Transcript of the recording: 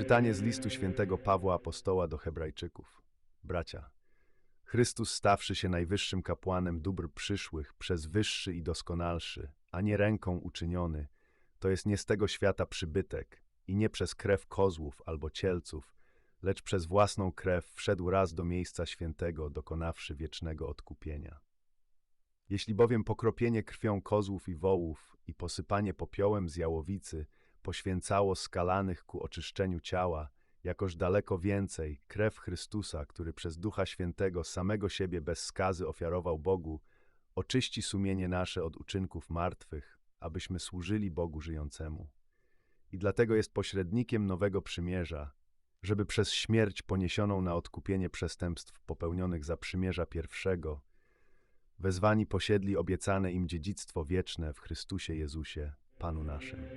Czytanie z listu świętego Pawła Apostoła do Hebrajczyków. Bracia, Chrystus stawszy się najwyższym kapłanem dóbr przyszłych przez wyższy i doskonalszy, a nie ręką uczyniony, to jest nie z tego świata przybytek i nie przez krew kozłów albo cielców, lecz przez własną krew wszedł raz do miejsca świętego, dokonawszy wiecznego odkupienia. Jeśli bowiem pokropienie krwią kozłów i wołów i posypanie popiołem z jałowicy poświęcało skalanych ku oczyszczeniu ciała, jakoż daleko więcej krew Chrystusa, który przez Ducha Świętego samego siebie bez skazy ofiarował Bogu, oczyści sumienie nasze od uczynków martwych, abyśmy służyli Bogu żyjącemu. I dlatego jest pośrednikiem nowego przymierza, żeby przez śmierć poniesioną na odkupienie przestępstw popełnionych za przymierza pierwszego, wezwani posiedli obiecane im dziedzictwo wieczne w Chrystusie Jezusie, Panu naszym.